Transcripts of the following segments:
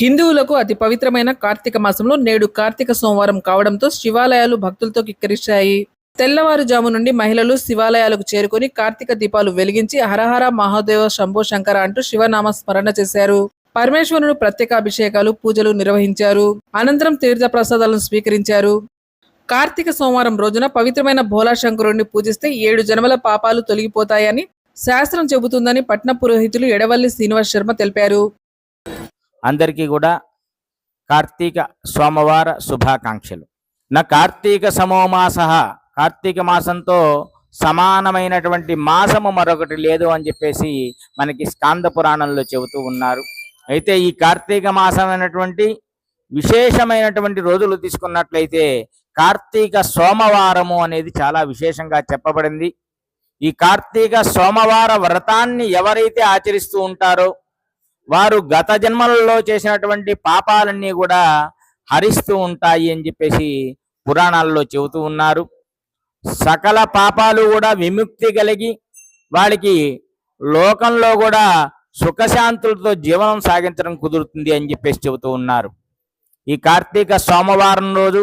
హిందువులకు అతి పవిత్రమైన కార్తీక మాసంలో నేడు కార్తీక సోమవారం కావడంతో శివాలయాలు భక్తులతో కిక్కరిశాయి. తెల్లవారుజాము నుండి మహిళలు శివాలయాలకు చేరుకొని కార్తీక దీపాలు వెలిగించి హరహర మహాదేవ శంభో శంకర అంటూ శివనామ స్మరణ చేశారు. పరమేశ్వరుడు ప్రత్యేక అభిషేకాలు పూజలు నిర్వహించారు. అనంతరం తీర్థ ప్రసాదాలను స్వీకరించారు. కార్తీక సోమవారం రోజున పవిత్రమైన భోలా పూజిస్తే ఏడు జన్మల పాపాలు తొలగిపోతాయని శాస్త్రం చెబుతుందని పట్న పురోహితులు ఎడవల్లి శ్రీనివాస్ శర్మ తెలిపారు. అందరికీ కూడా కార్తీక సోమవార శుభాకాంక్షలు. నా కార్తీక సమోమాస కార్తీక మాసంతో సమానమైనటువంటి మాసము మరొకటి లేదు అని చెప్పేసి మనకి స్కాంద పురాణంలో చెబుతూ ఉన్నారు. అయితే ఈ కార్తీక మాసం అయినటువంటి విశేషమైనటువంటి రోజులు తీసుకున్నట్లయితే కార్తీక సోమవారము అనేది చాలా విశేషంగా చెప్పబడింది. ఈ కార్తీక సోమవార వ్రతాన్ని ఎవరైతే ఆచరిస్తూ ఉంటారో వారు గత జన్మలలో చేసినటువంటి పాపాలన్నీ కూడా హరిస్తూ ఉంటాయి అని చెప్పేసి పురాణాల్లో చెబుతూ ఉన్నారు. సకల పాపాలు కూడా విముక్తి కలిగి వాళ్ళకి లోకంలో కూడా సుఖశాంతులతో జీవనం సాగించడం కుదురుతుంది అని చెప్పేసి చెబుతూ ఉన్నారు. ఈ కార్తీక సోమవారం రోజు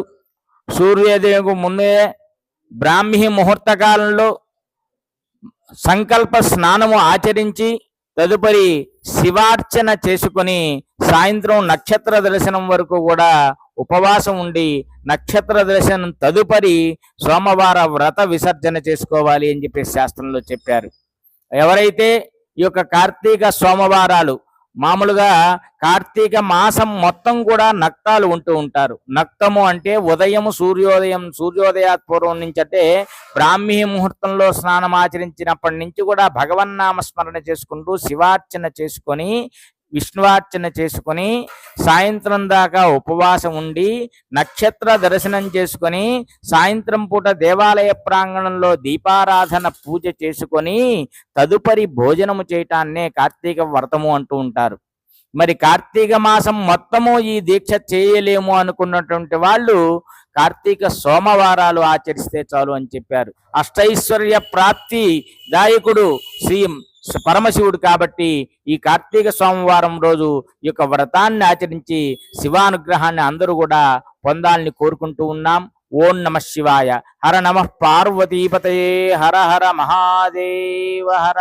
సూర్యోదయం ముందే బ్రాహ్మీ ముహూర్త కాలంలో సంకల్ప స్నానము ఆచరించి తదుపరి శివార్చన చేసుకొని సాయంత్రం నక్షత్ర దర్శనం వరకు కూడా ఉపవాసం ఉండి నక్షత్ర దర్శనం తదుపరి సోమవార వ్రత విసర్జన చేసుకోవాలి అని చెప్పి శాస్త్రంలో చెప్పారు. ఎవరైతే ఈ యొక్క కార్తీక సోమవారాలు మామూలుగా కార్తీక మాసం మొత్తం కూడా నక్తాలు ఉంటూ ఉంటారు. నక్తము అంటే ఉదయం సూర్యోదయం సూర్యోదయాత్ పూర్వం నుంచి అంటే బ్రాహ్మీ ముహూర్తంలో స్నానం ఆచరించినప్పటి నుంచి కూడా భగవన్నామస్మరణ చేసుకుంటూ శివార్చన చేసుకొని విష్ణువార్చన చేసుకొని సాయంత్రం దాకా ఉపవాసం ఉండి నక్షత్ర దర్శనం చేసుకొని సాయంత్రం పూట దేవాలయ ప్రాంగణంలో దీపారాధన పూజ చేసుకొని తదుపరి భోజనము చేయటాన్నే కార్తీక వ్రతము అంటూ ఉంటారు. మరి కార్తీక మాసం మొత్తము ఈ దీక్ష చేయలేము అనుకున్నటువంటి వాళ్ళు కార్తీక సోమవారాలు ఆచరిస్తే చాలు అని చెప్పారు. అష్టైశ్వర్య ప్రాప్తి దాయకుడు శ్రీ పరమశివుడు కాబట్టి ఈ కార్తీక సోమవారం రోజు ఈ యొక్క వ్రతాన్ని ఆచరించి శివానుగ్రహాన్ని అందరూ కూడా పొందాలని కోరుకుంటూ ఉన్నాం. ఓం నమ శివాయ. హర నమ పార్వతీపతయే. హర హర మహాదేవ హర.